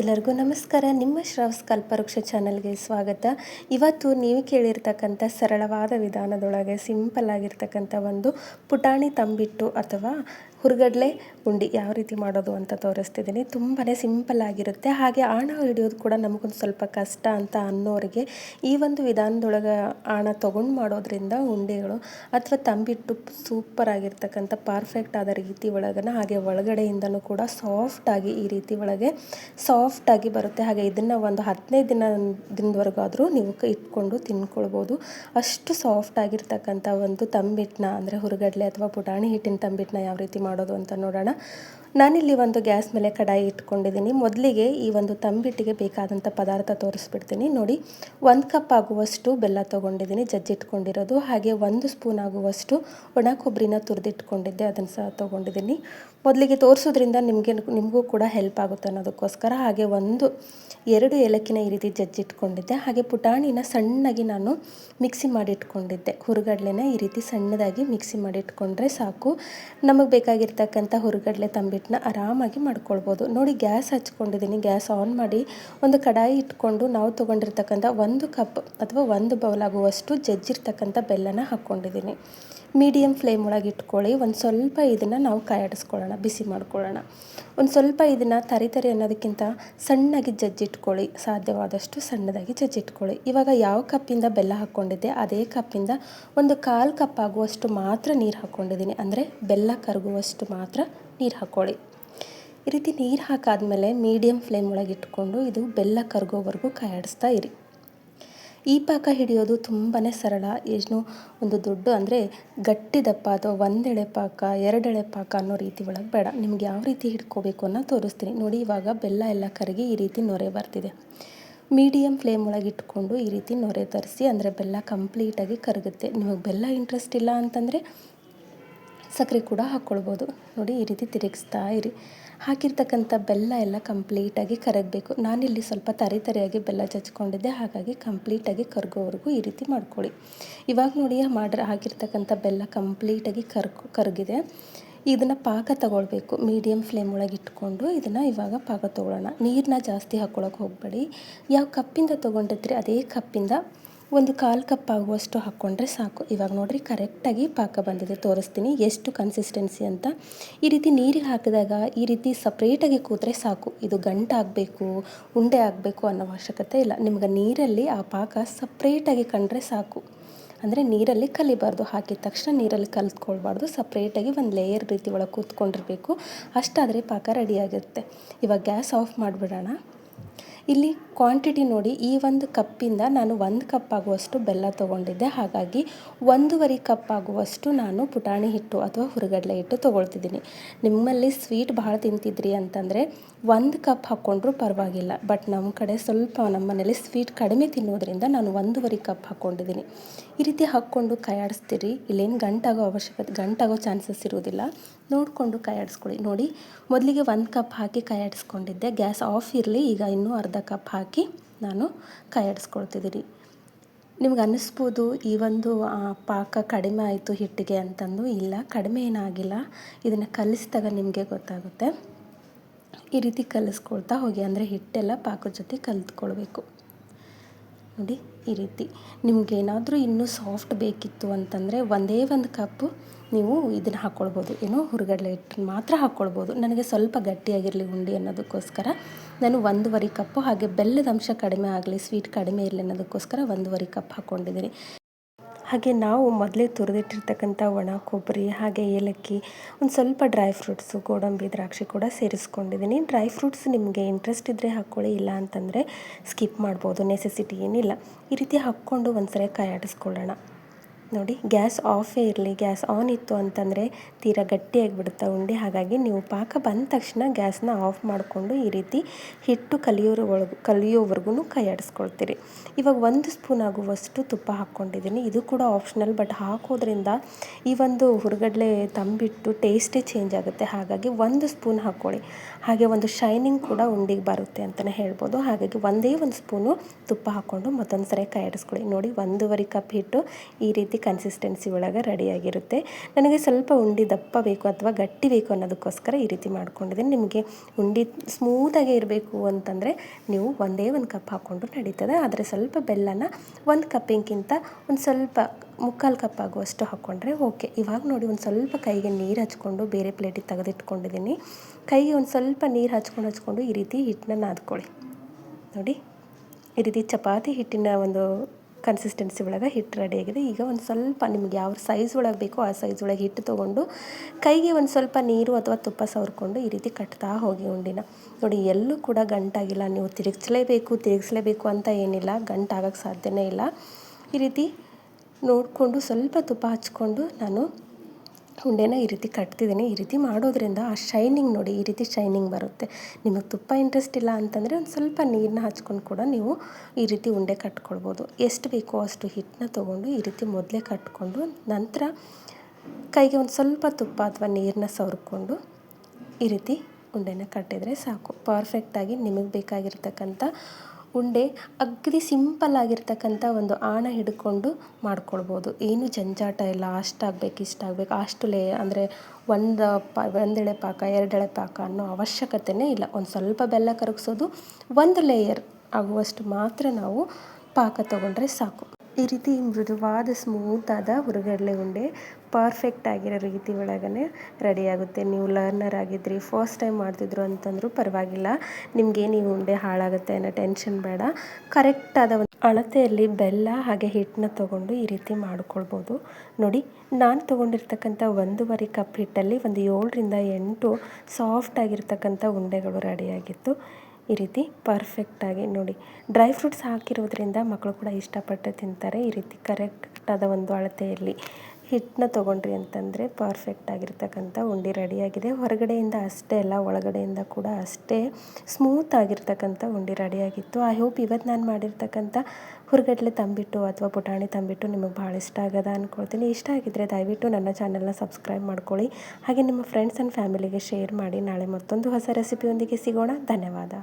ಎಲ್ಲರಿಗೂ ನಮಸ್ಕಾರ. ನಿಮ್ಮ ಶ್ರವಸ್ ಕಲ್ಪವೃಕ್ಷ ಚಾನಲ್ಗೆ ಸ್ವಾಗತ. ಇವತ್ತು ನೀವು ಕೇಳಿರ್ತಕ್ಕಂಥ ಸರಳವಾದ ವಿಧಾನದೊಳಗೆ ಸಿಂಪಲ್ ಆಗಿರ್ತಕ್ಕಂಥ ಒಂದು ಪುಟಾಣಿ ತಂಬಿಟ್ಟು ಅಥವಾ ಹುರ್ಗಡ್ಲೆ ಉಂಡಿ ಯಾವ ರೀತಿ ಮಾಡೋದು ಅಂತ ತೋರಿಸ್ತಿದ್ದೀನಿ. ತುಂಬಾ ಸಿಂಪಲ್ ಆಗಿರುತ್ತೆ. ಹಾಗೆ ಆಣ ಹಿಡಿಯೋದು ಕೂಡ ನಮಗೊಂದು ಸ್ವಲ್ಪ ಕಷ್ಟ ಅಂತ ಅನ್ನೋರಿಗೆ ಈ ಒಂದು ವಿಧಾನದೊಳಗೆ ಆಣ ತೊಗೊಂಡು ಮಾಡೋದ್ರಿಂದ ಉಂಡೆಗಳು ಅಥವಾ ತಂಬಿಟ್ಟು ಸೂಪರ್ ಆಗಿರ್ತಕ್ಕಂಥ ಪರ್ಫೆಕ್ಟ್ ಆದ ರೀತಿ ಒಳಗನ ಹಾಗೆ ಒಳಗಡೆಯಿಂದನೂ ಕೂಡ ಸಾಫ್ಟಾಗಿ ಈ ರೀತಿ ಒಳಗೆ ಸಾಫ್ಟಾಗಿ ಬರುತ್ತೆ. ಹಾಗೆ ಇದನ್ನು ಒಂದು ಹದಿನೈದು ದಿನ ದಿನದವರೆಗೂ ಆದರೂ ನೀವು ಇಟ್ಕೊಂಡು ತಿನ್ಕೊಳ್ಬೋದು. ಅಷ್ಟು ಸಾಫ್ಟ್ ಆಗಿರ್ತಕ್ಕಂಥ ಒಂದು ತಂಬಿಟ್ಟನ್ನ ಅಂದರೆ ಹುರುಗಡ್ಲೆ ಅಥವಾ ಪುಟಾಣಿ ಹಿಟ್ಟಿನ ತಂಬಿಟ್ಟನ್ನ ಯಾವ ರೀತಿ ಮಾಡೋದು ಅಂತ ನೋಡೋಣ. ನಾನಿಲ್ಲಿ ಒಂದು ಗ್ಯಾಸ್ ಮೇಲೆ ಕಡಾಯಿ ಇಟ್ಕೊಂಡಿದ್ದೀನಿ. ಮೊದಲಿಗೆ ಈ ಒಂದು ತಂಬಿಟ್ಟಿಗೆ ಬೇಕಾದಂಥ ಪದಾರ್ಥ ತೋರಿಸ್ಬಿಡ್ತೀನಿ. ನೋಡಿ, ಒಂದು ಕಪ್ ಆಗುವಷ್ಟು ಬೆಲ್ಲ ತೊಗೊಂಡಿದ್ದೀನಿ, ಜಜ್ಜಿಟ್ಕೊಂಡಿರೋದು. ಹಾಗೆ ಒಂದು ಸ್ಪೂನ್ ಆಗುವಷ್ಟು ಒಣ ಕೊಬ್ಬರಿನ ತುರಿದಿಟ್ಕೊಂಡಿದ್ದೆ, ಅದನ್ನು ಸಹ ತೊಗೊಂಡಿದ್ದೀನಿ. ಮೊದಲಿಗೆ ತೋರಿಸೋದ್ರಿಂದ ನಿಮಗೆ, ನಿಮಗೂ ಕೂಡ ಹೆಲ್ಪ್ ಆಗುತ್ತೆ ಅನ್ನೋದಕ್ಕೋಸ್ಕರ ಹಾಗೆ ಒಂದು, ಎರಡು ಏಲಕ್ಕಿನ ಈ ರೀತಿ ಜಜ್ಜಿಟ್ಕೊಂಡಿದ್ದೆ. ಹಾಗೆ ಪುಟಾಣಿನ ಸಣ್ಣಗೆ ನಾನು ಮಿಕ್ಸಿ ಮಾಡಿಟ್ಕೊಂಡಿದ್ದೆ. ಹುರುಗಡ್ಲೆನ ಈ ರೀತಿ ಸಣ್ಣದಾಗಿ ಮಿಕ್ಸಿ ಮಾಡಿಟ್ಕೊಂಡ್ರೆ ಸಾಕು. ನಮಗೆ ಬೇಕಾಗಿರ್ತಕ್ಕಂಥ ಹುರುಗಡಲೆ ತಂಬಿಟ್ಟನ್ನ ಆರಾಮಾಗಿ ಮಾಡ್ಕೊಳ್ಬೋದು. ನೋಡಿ, ಗ್ಯಾಸ್ ಹಚ್ಕೊಂಡಿದ್ದೀನಿ. ಗ್ಯಾಸ್ ಆನ್ ಮಾಡಿ ಒಂದು ಕಡಾಯಿ ಇಟ್ಕೊಂಡು ನಾವು ತೊಗೊಂಡಿರ್ತಕ್ಕಂಥ ಒಂದು ಕಪ್ ಅಥವಾ ಒಂದು ಬೌಲ್ ಆಗುವಷ್ಟು ಜಜ್ಜಿರ್ತಕ್ಕಂಥ ಬೆಲ್ಲನ ಹಾಕ್ಕೊಂಡಿದ್ದೀನಿ. ಮೀಡಿಯಮ್ ಫ್ಲೇಮ್ ಒಳಗೆ ಇಟ್ಕೊಳ್ಳಿ. ಒಂದು ಸ್ವಲ್ಪ ಇದನ್ನು ನಾವು ಕಾಯಾಡಿಸ್ಕೊಳ್ಳೋಣ, ಬಿಸಿ ಮಾಡ್ಕೊಳ್ಳೋಣ. ಒಂದು ಸ್ವಲ್ಪ ಇದನ್ನು ತರಿ ತರಿ ಅನ್ನೋದಕ್ಕಿಂತ ಸಣ್ಣಗೆ ಜಜ್ಜಿಟ್ಕೊಳ್ಳಿ ಸಾಧ್ಯವಾದಷ್ಟು ಸಣ್ಣದಾಗಿ ಜಜ್ಜಿಟ್ಕೊಳ್ಳಿ ಇವಾಗ ಯಾವ ಕಪ್ಪಿಂದ ಬೆಲ್ಲ ಹಾಕ್ಕೊಂಡಿದ್ದೆ ಅದೇ ಕಪ್ಪಿಂದ ಒಂದು ಕಾಲು ಕಪ್ ಆಗುವಷ್ಟು ಮಾತ್ರ ನೀರು ಹಾಕ್ಕೊಂಡಿದ್ದೀನಿ ಅಂದರೆ ಬೆಲ್ಲ ಕರಗುವಷ್ಟು ಮಾತ್ರ ನೀರು ಹಾಕ್ಕೊಳ್ಳಿ ಈ ರೀತಿ ನೀರು ಹಾಕಾದ್ಮೇಲೆ ಮೀಡಿಯಮ್ ಫ್ಲೇಮ್ ಒಳಗೆ ಇಟ್ಕೊಂಡು ಇದು ಬೆಲ್ಲ ಕರಗೋವರೆಗೂ ಕಾಯಾಡಿಸ್ತಾ ಇರಿ. ಈ ಪಾಕ ಹಿಡಿಯೋದು ತುಂಬಾ ಸರಳ. ಏನು ಒಂದು ದೊಡ್ಡ ಅಂದರೆ ಗಟ್ಟಿ ದಪ್ಪ ಅಥವಾ ಒಂದೆಳೆ ಪಾಕ, ಎರಡೆಳೆ ಪಾಕ ಅನ್ನೋ ರೀತಿ ಒಳಗೆ ಬೇಡ. ನಿಮ್ಗೆ ಯಾವ ರೀತಿ ಹಿಡ್ಕೋಬೇಕು ಅನ್ನೋ ತೋರಿಸ್ತೀನಿ. ನೋಡಿ, ಇವಾಗ ಬೆಲ್ಲ ಎಲ್ಲ ಕರಗಿ ಈ ರೀತಿ ನೊರೆ ಬರ್ತಿದೆ. ಮೀಡಿಯಮ್ ಫ್ಲೇಮ್ ಒಳಗೆ ಇಟ್ಕೊಂಡು ಈ ರೀತಿ ನೊರೆ ತರಿಸಿ, ಅಂದರೆ ಬೆಲ್ಲ ಕಂಪ್ಲೀಟಾಗಿ ಕರಗುತ್ತೆ. ನಿಮಗೆ ಬೆಲ್ಲ ಇಂಟ್ರೆಸ್ಟ್ ಇಲ್ಲ ಅಂತಂದರೆ ಸಕ್ಕರೆ ಕೂಡ ಹಾಕ್ಕೊಳ್ಬೋದು. ನೋಡಿ ಈ ರೀತಿ ತಿರುಗಿಸ್ತಾ ಇರಿ. ಹಾಕಿರ್ತಕ್ಕಂಥ ಬೆಲ್ಲ ಎಲ್ಲ ಕಂಪ್ಲೀಟಾಗಿ ಕರಗಬೇಕು. ನಾನಿಲ್ಲಿ ಸ್ವಲ್ಪ ತರಿ ತರಿಯಾಗಿ ಬೆಲ್ಲ ಚಚ್ಕೊಂಡಿದ್ದೆ. ಹಾಗಾಗಿ ಕಂಪ್ಲೀಟಾಗಿ ಕರಗೋವರೆಗೂ ಈ ರೀತಿ ಮಾಡ್ಕೊಳ್ಳಿ. ಇವಾಗ ನೋಡಿ ಮಾಡ್ರೆ ಹಾಕಿರ್ತಕ್ಕಂಥ ಬೆಲ್ಲ ಕಂಪ್ಲೀಟಾಗಿ ಕರ್ಕೊ, ಕರಗಿದೆ. ಇದನ್ನು ಪಾಕ ತಗೊಳ್ಬೇಕು. ಮೀಡಿಯಮ್ ಫ್ಲೇಮ್ ಒಳಗೆ ಇಟ್ಕೊಂಡು ಇದನ್ನು ಇವಾಗ ಪಾಕ ತೊಗೊಳ್ಳೋಣ. ನೀರನ್ನ ಜಾಸ್ತಿ ಹಾಕ್ಕೊಳಕ್ಕೆ ಹೋಗಬೇಡಿ. ಯಾವ ಕಪ್ಪಿಂದ ತೊಗೊಂಡಿದ್ರಿ ಅದೇ ಕಪ್ಪಿಂದ ಒಂದು ಕಾಲು ಕಪ್ ಆಗುವಷ್ಟು ಹಾಕ್ಕೊಂಡ್ರೆ ಸಾಕು. ಇವಾಗ ನೋಡಿರಿ, ಕರೆಕ್ಟಾಗಿ ಪಾಕ ಬಂದಿದೆ. ತೋರಿಸ್ತೀನಿ ಎಷ್ಟು ಕನ್ಸಿಸ್ಟೆನ್ಸಿ ಅಂತ. ಈ ರೀತಿ ನೀರಿಗೆ ಹಾಕಿದಾಗ ಈ ರೀತಿ ಸಪ್ರೇಟಾಗಿ ಕೂತ್ರೆ ಸಾಕು. ಇದು ಗಂಟಾಗಬೇಕು ಉಂಡೆ ಆಗಬೇಕು ಅನ್ನೋ ಅವಶ್ಯಕತೆ ಇಲ್ಲ. ನಿಮ್ಗೆ ನೀರಲ್ಲಿ ಆ ಪಾಕ ಸಪ್ರೇಟಾಗಿ ಕಂಡ್ರೆ ಸಾಕು. ಅಂದರೆ ನೀರಲ್ಲಿ ಕಲಿಬಾರ್ದು. ಹಾಕಿದ ತಕ್ಷಣ ನೀರಲ್ಲಿ ಕಲಿತ್ಕೊಳ್ಬಾರ್ದು. ಸಪ್ರೇಟಾಗಿ ಒಂದು ಲೇಯರ್ ರೀತಿ ಒಳಗೆ ಕೂತ್ಕೊಂಡಿರಬೇಕು. ಅಷ್ಟಾದರೆ ಪಾಕ ರೆಡಿಯಾಗಿರುತ್ತೆ ಇವಾಗ ಗ್ಯಾಸ್ ಆಫ್ ಮಾಡಿಬಿಡೋಣ. ಇಲ್ಲಿ ಕ್ವಾಂಟಿಟಿ ನೋಡಿ, ಈ ಒಂದು ಕಪ್ಪಿಂದ ನಾನು ಒಂದು ಕಪ್ ಆಗುವಷ್ಟು ಬೆಲ್ಲ ತೊಗೊಂಡಿದ್ದೆ. ಹಾಗಾಗಿ ಒಂದೂವರೆ ಕಪ್ ಆಗುವಷ್ಟು ನಾನು ಪುಟಾಣಿ ಹಿಟ್ಟು ಅಥವಾ ಹುರುಗಡಲೆ ಹಿಟ್ಟು ತೊಗೊಳ್ತಿದ್ದೀನಿ. ನಿಮ್ಮಲ್ಲಿ ಸ್ವೀಟ್ ಭಾಳ ತಿಂತಿದ್ರಿ ಅಂತಂದರೆ ಒಂದು ಕಪ್ ಹಾಕ್ಕೊಂಡ್ರೂ ಪರವಾಗಿಲ್ಲ. ಬಟ್ ನಮ್ಮ ಕಡೆ ಸ್ವಲ್ಪ ನಮ್ಮ ಮನೇಲಿ ಸ್ವೀಟ್ ಕಡಿಮೆ ತಿನ್ನೋದ್ರಿಂದ ನಾನು ಒಂದೂವರೆ ಕಪ್ ಹಾಕ್ಕೊಂಡಿದ್ದೀನಿ ಈ ರೀತಿ ಹಾಕ್ಕೊಂಡು ಕೈಯಾಡಿಸ್ತೀರಿ. ಇಲ್ಲೇನು ಗಂಟಾಗೋ ಅವಶ್ಯಕತೆ ಗಂಟಾಗೋ ಚಾನ್ಸಸ್ ಇರೋದಿಲ್ಲ ನೋಡಿಕೊಂಡು ಕೈಯಾಡಿಸ್ಕೊಳ್ಳಿ ನೋಡಿ, ಮೊದಲಿಗೆ ಒಂದು ಕಪ್ ಹಾಕಿ ಕೈಯಾಡಿಸ್ಕೊಂಡಿದ್ದೆ. ಗ್ಯಾಸ್ ಆಫ್ ಇರಲಿ. ಈಗ ಅರ್ಧ ಕಪ್ ಹಾಕಿ ನಾನು ಕೈಯಾಡಿಸ್ಕೊಳ್ತಿದ್ದೀನಿ ನಿಮ್ಗೆ ಅನ್ನಿಸ್ಬೋದು, ಈ ಒಂದು ಪಾಕ ಕಡಿಮೆ ಆಯಿತು ಹಿಟ್ಟಿಗೆ ಅಂತಂದು? ಇಲ್ಲ, ಕಡಿಮೆ ಏನಾಗಿಲ್ಲ. ಇದನ್ನು ಕಲಿಸಿದಾಗ ನಿಮಗೆ ಗೊತ್ತಾಗುತ್ತೆ. ಈ ರೀತಿ ಕಲಿಸ್ಕೊಳ್ತಾ ಹೋಗಿ, ಅಂದರೆ ಹಿಟ್ಟೆಲ್ಲ ಪಾಕದ ಜೊತೆ ಕಲಿತ್ಕೊಳ್ಬೇಕು. ನೋಡಿ ಈ ರೀತಿ. ನಿಮಗೇನಾದರೂ ಇನ್ನೂ ಸಾಫ್ಟ್ ಬೇಕಿತ್ತು ಅಂತಂದರೆ ಒಂದೇ ಒಂದು ಕಪ್ಪು ನೀವು ಇದನ್ನು ಹಾಕ್ಕೊಳ್ಬೋದು ಏನು ಹುರುಗಡ್ಲೆ ಹಿಟ್ಟು ಮಾತ್ರ ಹಾಕ್ಕೊಳ್ಬೋದು ನನಗೆ ಸ್ವಲ್ಪ ಗಟ್ಟಿಯಾಗಿರಲಿ ಉಂಡಿ ಅನ್ನೋದಕ್ಕೋಸ್ಕರ. ನಾನು ಒಂದೂವರೆ ಕಪ್ಪು ಹಾಗೆ ಬೆಲ್ಲದ ಅಂಶ ಕಡಿಮೆ ಆಗಲಿ, ಸ್ವೀಟ್ ಕಡಿಮೆ ಇರಲಿ ಅನ್ನೋದಕ್ಕೋಸ್ಕರ ಒಂದೂವರೆ ಕಪ್ ಹಾಕ್ಕೊಂಡಿದ್ದೀನಿ ಹಾಗೆ ನಾವು ಮೊದಲೇ ತುರಿದಿಟ್ಟಿರ್ತಕ್ಕಂಥ ಒಣ, ಕೊಬ್ಬರಿ, ಹಾಗೆ ಏಲಕ್ಕಿ, ಒಂದು ಸ್ವಲ್ಪ ಡ್ರೈ ಫ್ರೂಟ್ಸು ಗೋಡಂಬಿ, ದ್ರಾಕ್ಷಿ ಕೂಡ ಸೇರಿಸ್ಕೊಂಡಿದ್ದೀನಿ ಡ್ರೈ ಫ್ರೂಟ್ಸ್ ನಿಮಗೆ ಇಂಟ್ರೆಸ್ಟ್ ಇದ್ದರೆ ಹಾಕ್ಕೊಳ್ಳಿ ಇಲ್ಲ ಅಂತಂದರೆ ಸ್ಕಿಪ್ ಮಾಡ್ಬೋದು. ನೆಸೆಸಿಟಿ ಏನಿಲ್ಲ. ಈ ರೀತಿ ಹಾಕ್ಕೊಂಡು ಒಂದು ಸರಿ ಕಾಯಾಡಿಸ್ಕೊಳ್ಳೋಣ. ನೋಡಿ, ಗ್ಯಾಸ್ ಆಫೇ ಇರಲಿ, ಗ್ಯಾಸ್ ಆನ್ ಇತ್ತು ಅಂತಂದರೆ ತೀರಾ ಗಟ್ಟಿಯಾಗಿಬಿಡುತ್ತೆ ಉಂಡೆ. ಹಾಗಾಗಿ ನೀವು ಪಾಕ ಬಂದ ತಕ್ಷಣ ಗ್ಯಾಸ್ನ ಆಫ್ ಮಾಡಿಕೊಂಡು ಈ ರೀತಿ ಹಿಟ್ಟು ಕಲಿಯೋರು ಒಳಗೂ ಕಲಿಯೋವರೆಗೂ ಕೈಯಾಡಿಸ್ಕೊಳ್ತೀರಿ. ಇವಾಗ ಒಂದು ಸ್ಪೂನ್ ಆಗುವಷ್ಟು ತುಪ್ಪ ಹಾಕ್ಕೊಂಡಿದ್ದೀನಿ. ಇದು ಕೂಡ ಆಪ್ಷನಲ್, ಬಟ್ ಹಾಕೋದ್ರಿಂದ ಈ ಒಂದು ಹುರುಗಡ್ಲೆ ತಂಬಿಟ್ಟು ಟೇಸ್ಟೇ ಚೇಂಜ್ ಆಗುತ್ತೆ. ಹಾಗಾಗಿ ಒಂದು ಸ್ಪೂನ್ ಹಾಕ್ಕೊಳ್ಳಿ. ಹಾಗೆ ಒಂದು ಶೈನಿಂಗ್ ಕೂಡ ಉಂಡಿಗೆ ಬರುತ್ತೆ ಅಂತಲೇ ಹೇಳ್ಬೋದು. ಹಾಗಾಗಿ ಒಂದೇ ಒಂದು ಸ್ಪೂನು ತುಪ್ಪ ಹಾಕ್ಕೊಂಡು ಮತ್ತೊಂದು ಸರಿ ಕೈ ನೋಡಿ, ಒಂದೂವರೆ ಕಪ್ ಹಿಟ್ಟು ಈ ರೀತಿ ರೀತಿ ಕನ್ಸಿಸ್ಟೆನ್ಸಿ ಒಳಗೆ ರೆಡಿಯಾಗಿರುತ್ತೆ ನನಗೆ ಸ್ವಲ್ಪ ಉಂಡೆ ದಪ್ಪ ಬೇಕು ಅಥವಾ ಗಟ್ಟಿ ಬೇಕು ಅನ್ನೋದಕ್ಕೋಸ್ಕರ ಈ ರೀತಿ ಮಾಡ್ಕೊಂಡಿದ್ದೀನಿ. ನಿಮಗೆ ಉಂಡೆ ಸ್ಮೂತಾಗಿ ಇರಬೇಕು ಅಂತಂದರೆ ನೀವು ಒಂದೇ ಒಂದು ಕಪ್ ಹಾಕ್ಕೊಂಡು ನಡೀತದೆ. ಆದರೆ ಸ್ವಲ್ಪ ಬೆಲ್ಲನ ಒಂದು ಕಪ್ಪಿಗಿಂತ ಒಂದು ಸ್ವಲ್ಪ ಮುಕ್ಕಾಲು ಕಪ್ ಆಗುವಷ್ಟು ಹಾಕ್ಕೊಂಡ್ರೆ ಓಕೆ ಇವಾಗ ನೋಡಿ ಒಂದು ಸ್ವಲ್ಪ ಕೈಗೆ ನೀರು ಹಚ್ಕೊಂಡು ಬೇರೆ ಪ್ಲೇಟಿಗೆ ತೆಗೆದಿಟ್ಕೊಂಡಿದ್ದೀನಿ. ಕೈಗೆ ಒಂದು ಸ್ವಲ್ಪ ನೀರು ಹಚ್ಕೊಂಡು ಹಚ್ಕೊಂಡು ಈ ರೀತಿ ಹಿಟ್ಟನ್ನ ನಾದ್ಕೊಳ್ಳಿ. ನೋಡಿ, ಈ ರೀತಿ ಚಪಾತಿ ಹಿಟ್ಟಿನ ಒಂದು ಕನ್ಸಿಸ್ಟೆನ್ಸಿ ಒಳಗೆ ಹಿಟ್ಟು ರೆಡಿಯಾಗಿದೆ ಈಗ ಒಂದು ಸ್ವಲ್ಪ ನಿಮ್ಗೆ ಯಾವ ಸೈಜ್ ಒಳಗೆ ಬೇಕೋ ಆ ಸೈಜ್ ಒಳಗೆ ಹಿಟ್ಟು ತೊಗೊಂಡು ಕೈಗೆ ಒಂದು ಸ್ವಲ್ಪ ನೀರು ಅಥವಾ ತುಪ್ಪ ಸವರ್ಕೊಂಡು ಈ ರೀತಿ ಕಟ್ತಾ ಹೋಗಿ ಉಂಡಿನ. ನೋಡಿ, ಎಲ್ಲೂ ಕೂಡ ಗಂಟಾಗಿಲ್ಲ. ನೀವು ತಿರುಗಿಸ್ಲೇಬೇಕು ತಿರುಗಿಸ್ಲೇಬೇಕು ಅಂತ ಏನಿಲ್ಲ. ಗಂಟಾಗಕ್ಕೆ ಸಾಧ್ಯವೇ ಇಲ್ಲ. ಈ ರೀತಿ ನೋಡಿಕೊಂಡು ಸ್ವಲ್ಪ ತುಪ್ಪ ಹಚ್ಕೊಂಡು ನಾನು ಉಂಡೆನ ಈ ರೀತಿ ಕಟ್ತಿದ್ದೀನಿ. ಈ ರೀತಿ ಮಾಡೋದ್ರಿಂದ ಆ ಶೈನಿಂಗ್ ನೋಡಿ, ಈ ರೀತಿ ಶೈನಿಂಗ್ ಬರುತ್ತೆ. ನಿಮಗೆ ತುಪ್ಪ ಇಂಟ್ರೆಸ್ಟ್ ಇಲ್ಲ ಅಂತಂದರೆ ಒಂದು ಸ್ವಲ್ಪ ನೀರನ್ನ ಹಚ್ಕೊಂಡು ಕೂಡ ನೀವು ಈ ರೀತಿ ಉಂಡೆ ಕಟ್ಕೊಳ್ಬೋದು. ಎಷ್ಟು ಬೇಕೋ ಅಷ್ಟು ಹಿಟ್ಟನ್ನ ತೊಗೊಂಡು ಈ ರೀತಿ ಮೊದಲೇ ಕಟ್ಕೊಂಡು ನಂತರ ಕೈಗೆ ಒಂದು ಸ್ವಲ್ಪ ತುಪ್ಪ ಅಥವಾ ನೀರನ್ನ ಸವರ್ಕೊಂಡು ಈ ರೀತಿ ಉಂಡೆನ ಕಟ್ಟಿದರೆ ಸಾಕು. ಪರ್ಫೆಕ್ಟಾಗಿ ನಿಮಗೆ ಬೇಕಾಗಿರ್ತಕ್ಕಂಥ ಉಂಡೆ ಅಗದಿ ಸಿಂಪಲ್ ಆಗಿರ್ತಕ್ಕಂಥ ಒಂದು ಆಣ ಹಿಡ್ಕೊಂಡು ಮಾಡ್ಕೊಳ್ಬೋದು. ಏನು ಜಂಜಾಟ ಇಲ್ಲ ಅಷ್ಟಾಗಬೇಕು ಇಷ್ಟಾಗಬೇಕು ಅಷ್ಟು ಲೇ, ಅಂದರೆ ಒಂದು ಪ, ಒಂದೆಳೆ ಪಾಕ, ಎರಡೆಳೆ ಪಾಕ ಅನ್ನೋ ಅವಶ್ಯಕತೆಯೇ ಇಲ್ಲ. ಒಂದು ಸ್ವಲ್ಪ ಬೆಲ್ಲ ಕರಗಿಸೋದು ಒಂದು ಲೇಯರ್ ಆಗುವಷ್ಟು ಮಾತ್ರ ನಾವು ಪಾಕ ತೊಗೊಂಡ್ರೆ ಸಾಕು. ಈ ರೀತಿ ಮೃದುವಾದ ಸ್ಮೂತಾದ ಹುರುಗಡ್ಲೆ ಉಂಡೆ ಪರ್ಫೆಕ್ಟ್ ಆಗಿರೋ ರೀತಿ ಒಳಗನೆ ರೆಡಿಯಾಗುತ್ತೆ ನೀವು ಲರ್ನರ್ ಆಗಿದ್ರಿ ಫಸ್ಟ್ ಟೈಮ್ ಮಾಡ್ತಿದ್ರು ಅಂತಂದರೂ ಪರವಾಗಿಲ್ಲ. ನಿಮಗೆ ಈ ಉಂಡೆ ಹಾಳಾಗುತ್ತೆ ಅನ್ನೋ ಟೆನ್ಷನ್ ಬೇಡ. ಕರೆಕ್ಟಾದ ಒಂದು ಅಳತೆಯಲ್ಲಿ ಬೆಲ್ಲ ಹಾಗೆ ಹಿಟ್ಟನ್ನ ತೊಗೊಂಡು ಈ ರೀತಿ ಮಾಡ್ಕೊಳ್ಬೋದು. ನೋಡಿ, ನಾನು ತೊಗೊಂಡಿರ್ತಕ್ಕಂಥ ಒಂದೂವರೆ ಕಪ್ ಹಿಟ್ಟಲ್ಲಿ ಒಂದು ಏಳರಿಂದ ಎಂಟು ಸಾಫ್ಟ್ ಆಗಿರ್ತಕ್ಕಂಥ ಉಂಡೆಗಳು ರೆಡಿಯಾಗಿತ್ತು ಈ ರೀತಿ ಪರ್ಫೆಕ್ಟಾಗಿ ನೋಡಿ. ಡ್ರೈ ಫ್ರೂಟ್ಸ್ ಹಾಕಿರೋದ್ರಿಂದ ಮಕ್ಕಳು ಕೂಡ ಇಷ್ಟಪಟ್ಟು ತಿಂತಾರೆ. ಈ ರೀತಿ ಕರೆಕ್ಟಾದ ಒಂದು ಅಳತೆಯಲ್ಲಿ ಹಿಟ್ಟನ್ನ ತೊಗೊಂಡ್ರಿ ಅಂತಂದರೆ ಪರ್ಫೆಕ್ಟ್ ಆಗಿರ್ತಕ್ಕಂಥ ಉಂಡೆ ರೆಡಿಯಾಗಿದೆ. ಹೊರಗಡೆಯಿಂದ ಅಷ್ಟೇ ಅಲ್ಲ, ಒಳಗಡೆಯಿಂದ ಕೂಡ ಅಷ್ಟೇ ಸ್ಮೂತ್ ಆಗಿರ್ತಕ್ಕಂಥ ಉಂಡೆ ರೆಡಿಯಾಗಿತ್ತು. ಐ ಹೋಪ್ ಇವತ್ತು ನಾನು ಮಾಡಿರ್ತಕ್ಕಂಥ ಹುರ್ಗಡ್ಲೆ ತಂಬಿಟ್ಟು ಅಥವಾ ಪುಟಾಣಿ ತಂಬಿಟ್ಟು ನಿಮಗೆ ಭಾಳ ಇಷ್ಟ ಆಗದ ಅಂದ್ಕೊಳ್ತೀನಿ ಇಷ್ಟ ಆಗಿದ್ದರೆ ದಯವಿಟ್ಟು ನನ್ನ ಚಾನಲ್ನ ಸಬ್ಸ್ಕ್ರೈಬ್ ಮಾಡ್ಕೊಳ್ಳಿ. ಹಾಗೆ ನಿಮ್ಮ ಫ್ರೆಂಡ್ಸ್ ಆ್ಯಂಡ್ ಫ್ಯಾಮಿಲಿಗೆ ಶೇರ್ ಮಾಡಿ. ನಾಳೆ ಮತ್ತೊಂದು ಹೊಸ ರೆಸಿಪಿಯೊಂದಿಗೆ ಸಿಗೋಣ. ಧನ್ಯವಾದ.